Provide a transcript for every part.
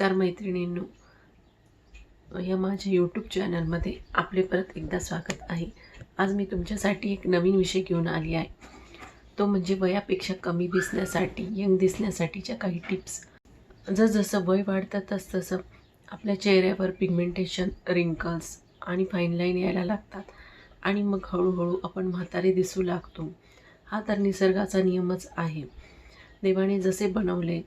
नमस्कार मैत्रिणींनो. या माझ्या यूट्यूब चॅनलमध्ये आपले परत एकदा स्वागत आहे. आज मी तुमच्यासाठी एक नवीन विषय घेऊन आली आहे. तो म्हणजे वयापेक्षा कमी दिसण्यासाठी यंग दिसण्यासाठीच्या काही टिप्स. जसजसं वय वाढतं तस तसं आपल्या चेहऱ्यावर पिगमेंटेशन रिंकल्स आणि फाईन लाईन यायला लागतात. आणि मग हळूहळू आपण म्हातारे दिसू लागतो. हा तर निसर्गाचा नियमच आहे. देवाने जसे बनवले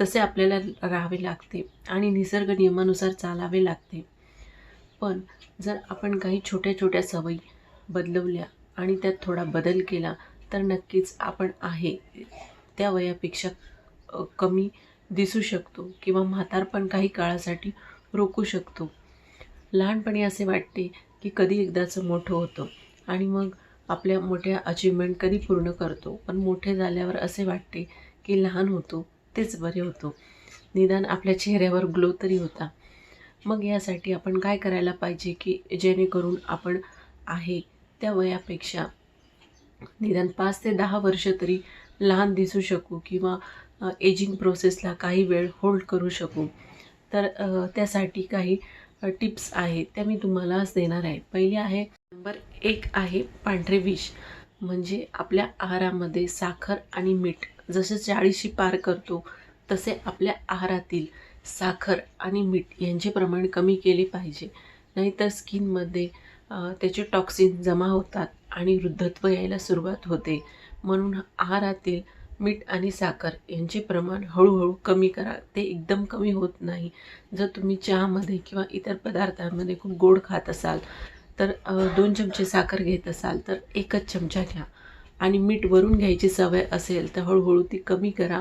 तसे आपल्याला राहावे लागते आणि निसर्ग नियमानुसार चालावे लागते. पण जर आपण काही छोट्या छोट्या सवयी बदलवल्या आणि त्यात थोडा बदल केला तर नक्कीच आपण आहे. त्या वयापेक्षा कमी दिसू शकतो किंवा म्हातारपण काही काळासाठी रोखू शकतो. लहानपणी असे वाटते की कधी एकदाचं मोठं होतं आणि मग आपल्या मोठ्या अचिव्हमेंट कधी पूर्ण करतो. पण मोठे झाल्यावर असे वाटते की लहान होतो. तेच बरे होतो. निदान आपल्या चेहऱ्यावर ग्लो तरी होता. मग यासाठी आपण काय करायला पाहिजे की जेणेकरून आपण आहे त्या वयापेक्षा निदान पाच ते दहा वर्ष तरी लहान दिसू शकू किंवा एजिंग प्रोसेसला काही वेळ होल्ड करू शकू. तर त्यासाठी काही टिप्स आहेत त्या मी तुम्हाला आज देणार आहे. पहिली आहे नंबर एक आहे पांढरे विष. म्हणजे आपल्या आहारामध्ये साखर आणि मीठ जसे चाळीशी पार करतो तसे आपल्या आहारातील साखर आणि मीठ यांचे प्रमाण कमी केले पाहिजे. नाहीतर स्किनमध्ये त्याचे टॉक्सिन जमा होतात आणि वृद्धत्व यायला सुरुवात होते. म्हणून आहारातील मीठ आणि साखर यांचे प्रमाण हळूहळू कमी करा. ते एकदम कमी होत नाही. जर तुम्ही चहामध्ये किंवा इतर पदार्थांमध्ये खूप गोड खात असाल तर दोन चमचे साखर घेत असाल तर एकच चमचा घ्या. आणि मीठ वरून घ्यायची सवय असेल तर हळूहळू ती कमी करा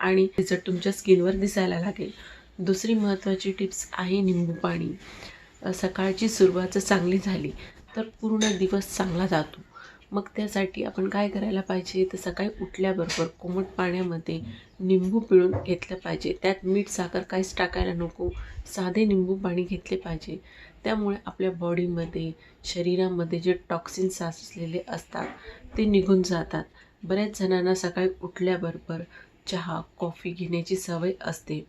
आणि रिझल्ट तुमच्या स्किनवर दिसायला लागेल. दुसरी महत्त्वाची टिप्स आहे निंबू पाणी. सकाळची सुरुवात जर चांगली झाली तर पूर्ण दिवस चांगला जातो. मग त्यासाठी आपण काय करायला पाहिजे? तर सकाळी उठल्याबरोबर कोमट पाण्यामध्ये निंबू पिळून घेतलं पाहिजे. त्यात मीठ साखर काहीच टाकायला नको. साधे निंबू पाणी घेतले पाहिजे. त्यामुळे आपल्या बॉडीमध्ये शरीरामध्ये जे टॉक्सिन साचलेले असतात ते निघून जातात. बऱ्याच जणांना सकाळी उठल्याबरोबर चहा कॉफी घेण्याची सवय असते.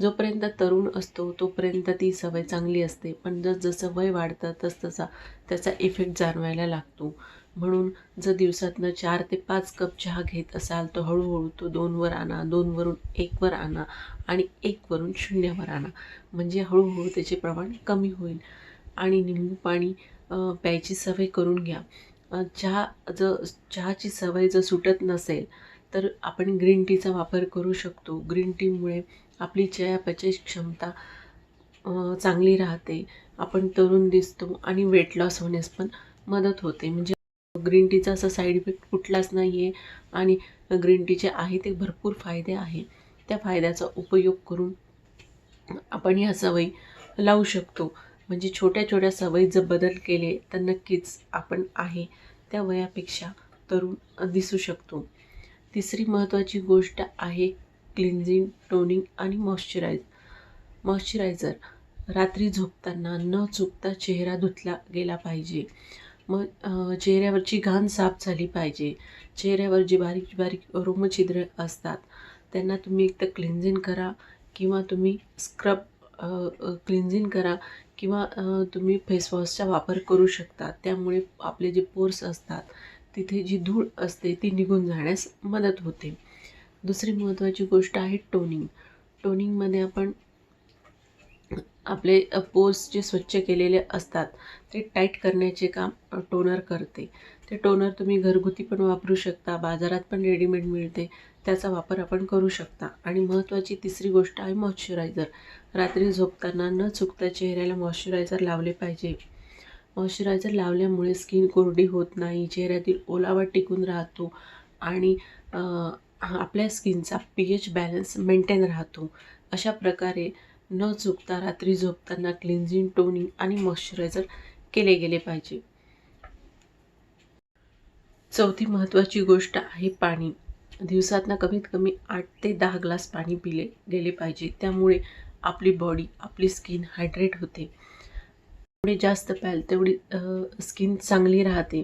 जोपर्यंत तरुण असतो तोपर्यंत ती सवय चांगली असते. पण जस जसं वय वाढतं तसतसा त्याचा इफेक्ट जाणवायला लागतो. म्हणून जर दिवसातनं चार ते पाच कप चहा घेत असाल तर हळूहळू तो दोनवर आणा दोनवरून एकवर आणा आणि एकवरून शून्यवर आणा. म्हणजे हळूहळू त्याचे प्रमाण कमी होईल. आणि निंबू पाणी प्यायची सवय करून घ्या. चहा जर चहाची सवय जर सुटत नसेल तर आपण ग्रीन टीचा वापर करू शकतो. ग्रीन टीमुळे आपली चयापचय क्षमता चांगली राहते. आपण तरुण दिसतो आणि वेट लॉस होण्यास पण मदत होते. म्हणजे ग्रीन टीचा असा साईड इफेक्ट कुठलाच नाही आहे आणि ग्रीन टीचे आहे ते भरपूर फायदे आहे. त्या फायद्याचा उपयोग करून आपण ह्या सवयी लावू शकतो. म्हणजे छोट्या छोट्या सवयी जर बदल केले तर नक्कीच आपण आहे त्या वयापेक्षा तरुण दिसू शकतो. तिसरी महत्त्वाची गोष्ट आहे क्लिन्झिंग टोनिंग आणि मॉइश्चरायज मॉइश्चरायझर रात्री झोपताना न चुकता चेहरा धुतला गेला पाहिजे. मग चेहऱ्यावरची घाण साफ झाली पाहिजे. चेहऱ्यावर जी बारीक बारीक रोमछिद्र असतात त्यांना तुम्ही एक तर क्लिन्झिंग करा किंवा तुम्ही स्क्रब क्लिन्झिंग करा किंवा तुम्ही फेसवॉशचा वापर करू शकता. त्यामुळे आपले जे पोर्स असतात तिथे जी धूळ असते ती निघून जाण्यास मदत होते. दुसरी महत्त्वाची गोष्ट आहे टोनिंग. टोनिंगमध्ये आपण आपले पोर्स जे स्वच्छ केलेले असतात ते टाईट करण्याचे काम टोनर करते. ते टोनर तुम्ही घरगुती पण वापरू शकता बाजारात पण रेडीमेड मिळते त्याचा वापर आपण करू शकता. आणि महत्त्वाची तिसरी गोष्ट आहे मॉइश्चरायझर. रात्री झोपताना न चुकता चेहऱ्याला मॉइश्चरायझर लावले पाहिजे. मॉइश्चरायझर लावल्यामुळे स्किन कोरडी होत नाही चेहऱ्यातील ओलावा टिकून राहतो आणि आपल्या स्किनचा पी एच बॅलन्स मेंटेन राहतो. अशा प्रकारे न चुकता रात्री झोपताना क्लिन्झिंग टोनिंग आणि मॉइश्चरायझर केले गेले पाहिजे. चौथी महत्त्वाची गोष्ट आहे पाणी. दिवसातनं कमीत कमी आठ ते दहा ग्लास पाणी पिले गेले पाहिजे. त्यामुळे आपली बॉडी आपली स्किन हायड्रेट होते. जेवढे जास्त प्याल तेवढी स्किन चांगली राहते.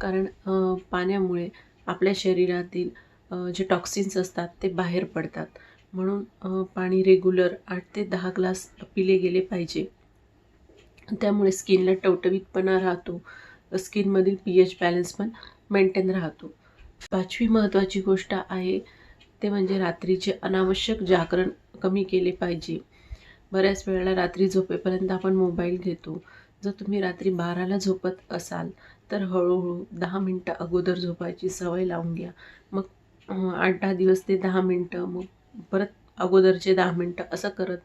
कारण पाण्यामुळे आपल्या शरीरातील जे टॉक्सिन्स असतात ते बाहेर पडतात. म्हणून पाणी रेग्युलर आठ ते दहा ग्लास पिले गेले पाहिजे. त्यामुळे स्किनला टवटवीतपणा राहतो. स्किनमधील पी एच बॅलन्स पण मेंटेन राहतो. पाचवी महत्त्वाची गोष्ट आहे ते म्हणजे रात्रीचे अनावश्यक जागरण कमी केले पाहिजे. बऱ्याच वेळेला रात्री झोपेपर्यंत आपण मोबाईल घेतो. जर तुम्ही रात्री बाराला झोपत असाल तर हळूहळू दहा मिनटं अगोदर झोपायची सवय लावून घ्या. मग आठ दहा दिवस ते दहा मिनटं मग परत अगोदरचे दहा मिनटं असं करत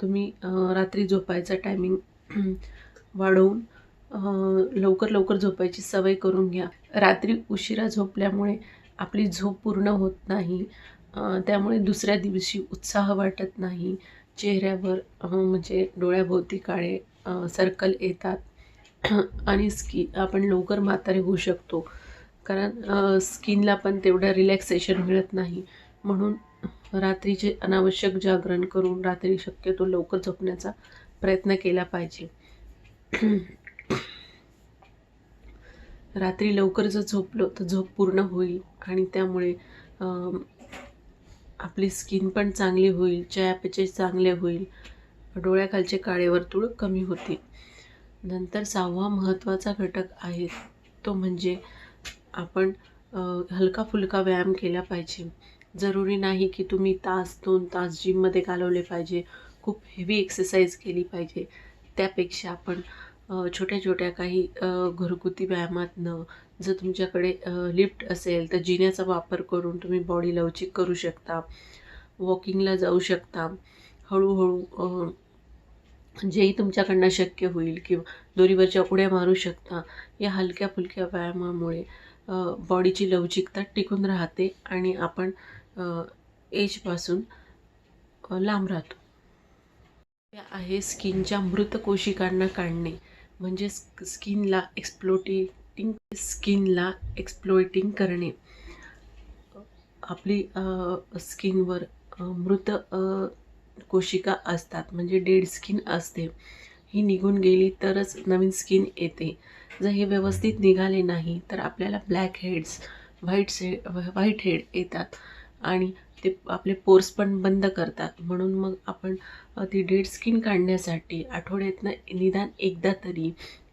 तुम्ही रात्री झोपायचा टायमिंग वाढवून लवकर लवकर झोपायची सवय करून घ्या. रात्री उशिरा झोपल्यामुळे आपली झोप पूर्ण होत नाही. त्यामुळे दुसऱ्या दिवशी उत्साह वाटत नाही. चेहऱ्यावर म्हणजे डोळ्याभोवती काळे सर्कल येतात. आणि स्की आपण लवकर म्हातारे होऊ शकतो. कारण स्किनला पण तेवढं रिलॅक्सेशन मिळत नाही. म्हणून रात्रीचे अनावश्यक जागरण करून रात्री शक्यतो लवकर झोपण्याचा प्रयत्न केला पाहिजे. रात्री लवकर जर झोपलो तर झोप पूर्ण होईल. आणि त्यामुळे आपली स्किन पण चांगली होईल चयापचय चांगले होईल. डोळ्याखालचे काळे वर्तुळ कमी होतील. नंतर सहावा महत्त्वाचा घटक आहे तो म्हणजे आपण हलका फुलका व्यायाम केला पाहिजे. जरुरी नाही की तुम्ही तास दोन तास जिममध्ये घालवले पाहिजे. खूप हेवी एक्सरसाइज केली पाहिजे. त्यापेक्षा आपण छोट्या छोट्या काही घरगुती व्यायामातनं जर तुमच्याकडे लिफ्ट असेल तर जिन्याचा वापर करून तुम्ही बॉडी लवचिक करू शकता वॉकिंगला जाऊ शकता हळूहळू जेही तुमच्याकडनं शक्य होईल किंवा दोरीवरच्या उड्या मारू शकता या हलक्या फुलक्या व्यायामामुळे बॉडीची लवचिकता टिकून राहते आणि आपण एजपासून लांब राहतो. आहे स्किनच्या मृत कोशिकांना काढणे. म्हणजे स्किनला एक्सप्लोटेटिंग स्किनला एक्सप्लोइटिंग करणे. आपली स्किनवर मृत कोशिका असतात म्हणजे डेड स्किन असते. ही निघून गेली तरच नवीन स्किन येते. जर हे व्यवस्थित निघाले नाही तर आपल्याला ब्लॅक हेड्स व्हाईट से व्हाईट हेड येतात. आणि ते आपले पोर्स पण बंद करतात. म्हणून मग आपण ती डेड स्किन काढण्यासाठी आठवड्यातनं निदान एकदा तरी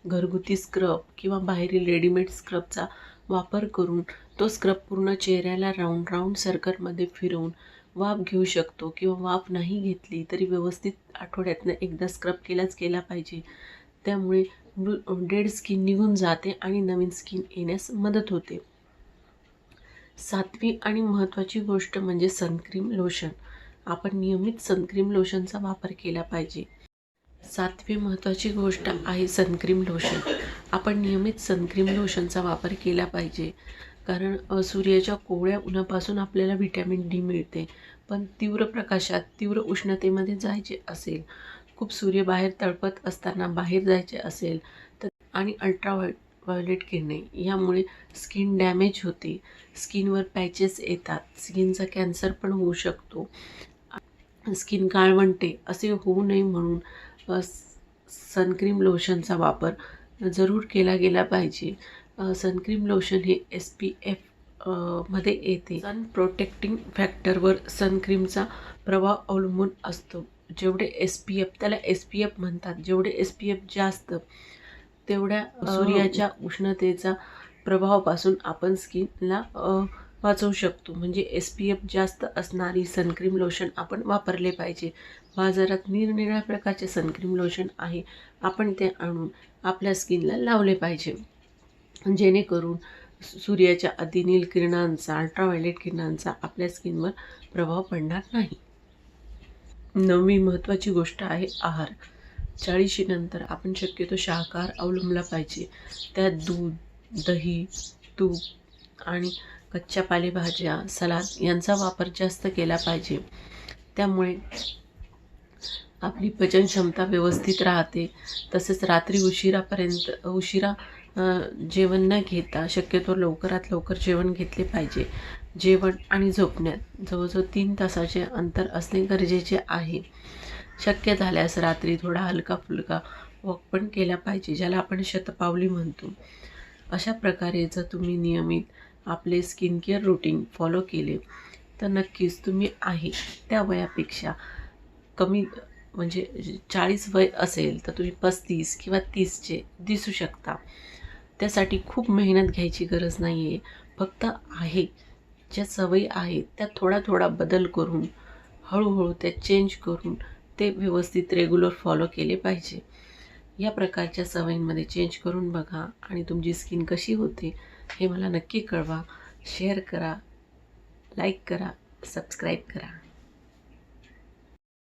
घरगुती स्क्रब किंवा बाहेरील रेडीमेड स्क्रबचा वापर करून तो स्क्रब पूर्ण चेहऱ्याला राऊंड राऊंड सर्कलमध्ये फिरवून वाफ घेऊ शकतो किंवा वाफ नाही घेतली तरी व्यवस्थित आठवड्यातनं एकदा स्क्रब केलाच केला पाहिजे. त्यामुळे डेड स्किन निघून जाते आणि नवीन स्किन येण्यास मदत होते. सातवी आणि महत्त्वाची गोष्ट म्हणजे सनक्रीम लोशन आपण नियमित सनक्रीम लोशनचा वापर केला पाहिजे. सातवी महत्त्वाची गोष्ट आहे सनक्रीम लोशन आपण नियमित सनक्रीम लोशनचा वापर केला पाहिजे. कारण सूर्याच्या कोवळ्या उन्हापासून आपल्याला व्हिटॅमिन डी मिळते. पण तीव्र प्रकाशात तीव्र उष्णतेमध्ये जायचे असेल. खूप सूर्य बाहेर तळपत असताना बाहेर जायचे असेल. तर आणि अल्ट्राव्हायट व्हायोलेट किरणे. यामुळे स्किन डॅमेज होते. स्किनवर पॅचेस येतात. स्किनचा कॅन्सर पण होऊ शकतो. स्किन काळवंटे असे होऊ नये म्हणून स- सनक्रीम लोशनचा वापर जरूर केला गेला पाहिजे. सनक्रीम लोशन हे एस पी एफमध्ये येते. सन प्रोटेक्टिंग फॅक्टरवर सनक्रीमचा प्रभाव अवलंबून असतो. जेवढे एस पी एफ त्याला एस पी एफ म्हणतात. जेवढे एस पी एफ जास्त तेवढ्या सूर्याच्या उष्णतेचा प्रभावापासून आपण स्किनला वाचवू शकतो. म्हणजे एस पी एफ जास्त असणारी सनक्रीम लोशन आपण वापरले पाहिजे. बाजारात निरनिराळ्या प्रकारचे सनक्रीम लोशन आहे. आपण ते आणून आपल्या स्किनला लावले पाहिजे. जेणेकरून सूर्याच्या अतिनील किरणांचा अल्ट्राव्हायलेट किरणांचा आपल्या स्किनवर प्रभाव पडणार नाही. नववी महत्त्वाची गोष्ट आहे आहार. चाळीशीनंतर आपण शक्यतो शाकाहार अवलंबला पाहिजे. त्यात दूध दही तूप आणि कच्च्या पालेभाज्या सलाद यांचा वापर जास्त केला पाहिजे. त्यामुळे आपली पचन क्षमता व्यवस्थित राहते. तसेच रात्री उशिरापर्यंत उशिरा जेवण न घेता शक्यतो लवकरात लवकर जेवण घेतले पाहिजे. जेवण आणि झोपण्यात जवळजवळ तीन तासाचे अंतर असणे गरजेचे आहे. शक्य झाल्यास रात्री थोडा हलका फुलका वॉक पण केला पाहिजे ज्याला आपण शतपावली म्हणतो. अशा प्रकारे जर तुम्ही नियमित आपले स्किन केअर रुटीन फॉलो केले तर नक्कीच तुम्ही आहे. त्या वयापेक्षा कमी म्हणजे चाळीस वय असेल तर तुम्ही पस्तीस किंवा तीसचे दिसू शकता. त्यासाठी खूप मेहनत घ्यायची गरज नाही आहे फक्त आहे ज्या सवयी आहेत त्या थोडा थोडा बदल करून हळूहळू त्या चेंज करून ते व्यवस्थित रेग्युलर फॉलो केले पाहिजे. या प्रकारच्या सवयींमध्ये चेंज करून बघा आणि तुमची स्किन कशी होते हे मला नक्की कळवा. शेअर करा लाईक करा सबस्क्राईब करा.